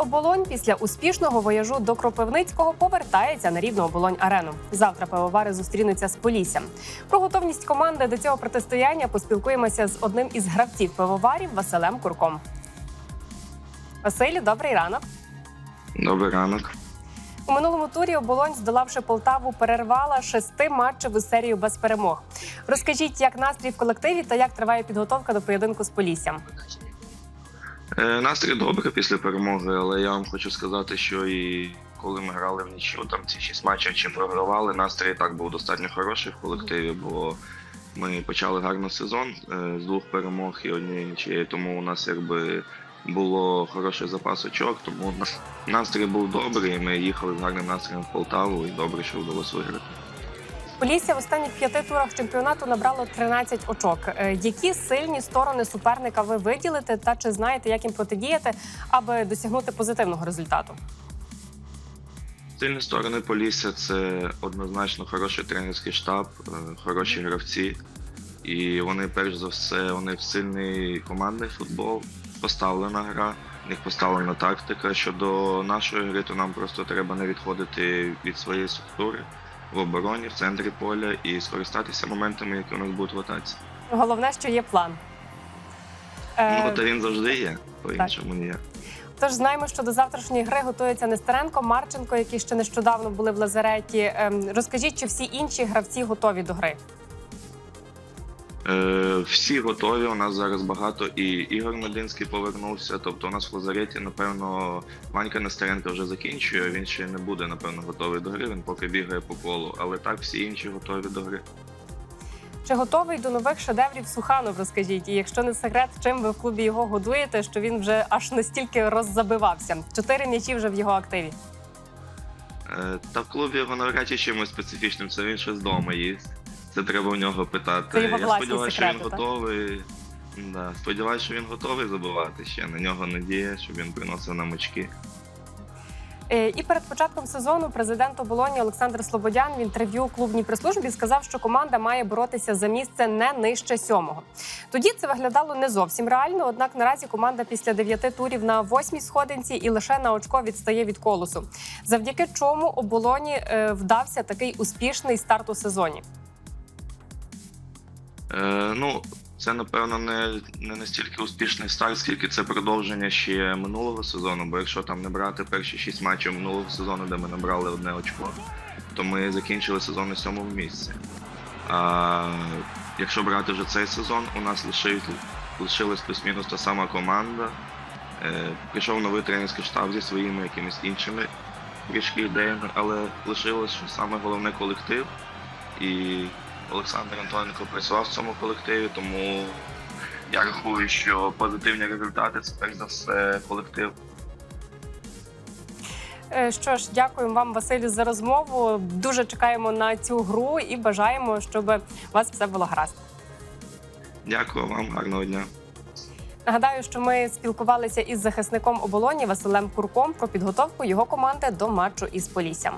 Оболонь після успішного вояжу до Кропивницького повертається на рівну оболонь арену. Завтра пивовари зустрінуться з Поліссям. Про готовність команди до цього протистояння поспілкуємося з одним із гравців пивоварів Василем Курком. Василю, добрий ранок. Добрий ранок. У минулому турі оболонь, здолавши Полтаву, перервала шести матчеву серію без перемог. Розкажіть, як настрій в колективі та як триває підготовка до поєдинку з Поліссям. Е, настрій добре після перемоги, але я вам хочу сказати, що і коли ми грали в нічю, там ці шість матчів чи програвали, настрій так був достатньо хороший в колективі, бо ми почали гарний сезон е, з двох перемог і однієї нічиєї, тому у нас якби було хороший запас очок, тому настрій був добрий, і ми їхали з гарним настроєм в Полтаву, і добре, що вдалося виграти. Полісся в останніх п'яти турах чемпіонату набрало 13 очок. Е, Які сильні сторони суперника ви виділите та чи знаєте, як їм протидіяти, аби досягнути позитивного результату? Сильні сторони Полісся це однозначно хороший тренерський штаб, е, хороші гравці. І вони, перш за все, вони в сильний командний футбол, поставлена гра, в них поставлена тактика. Щодо нашої гри, то нам просто треба не відходити від своєї структури в обороні, в центрі поля і скористатися моментами, які у нас будуть в атаці. Головне, що є план. Е, Ну, та він завжди є, по-іншому ніяк. Тож знаємо, що до завтрашньої гри готується Нестеренко, Марченко, які ще нещодавно були в лазареті. Ем, Розкажіть, чи всі інші гравці готові до гри? Е, всі готові. У нас зараз багато і Ігор Мединський повернувся. Тобто, у нас в лазареті, напевно, Ванька Нестеренко вже закінчує. Він ще не буде, напевно, готовий до гри. Він поки бігає по колу. Але так всі інші готові до гри. Чи готовий до нових шедеврів Суханов? Розкажіть, і якщо не секрет, чим ви в клубі його годуєте, що він вже аж настільки роззабивався? Чотири м'ячі вже в його активі. Е, Та в клубі його навряд чи чимось специфічним. Це він щось вдома їсть. Це треба у нього питати. Це його Я сподіваюся, що він так? готовий. Да, сподіваюся, що він готовий забивати ще. На нього надія, щоб він приносив нам очки. Е, І перед початком сезону президент оболоні Олександр Слободян в інтерв'ю клубній прес-службі сказав, що команда має боротися за місце не нижче сьомого. Тоді це виглядало не зовсім реально. Однак наразі команда після дев'яти турів на восьмій сходинці і лише на очко відстає від колосу. Завдяки чому оболоні е, вдався такий успішний старт у сезоні. Е, ну, це напевно не, не настільки успішний старт, скільки це продовження ще минулого сезону. Бо якщо там не брати перші шість матчів минулого сезону, де ми набрали одне очко, то ми закінчили сезон на сьомому місці. А якщо брати вже цей сезон, у нас лишилась плюс-мінус та сама команда. Е, прийшов новий тренерський штаб зі своїми якимись іншими трішки ідеями, але лишилось що саме головне колектив. І Олександр Антоненко працював в цьому колективі, тому я рахую, що позитивні результати це перш за все колектив. Е, Що ж, дякуємо вам, Василю, за розмову. Дуже чекаємо на цю гру і бажаємо, щоб у вас все було гаразд. Дякую вам, гарного дня. Нагадаю, що ми спілкувалися із захисником оболоні Василем Курком про підготовку його команди до матчу із Поліссям.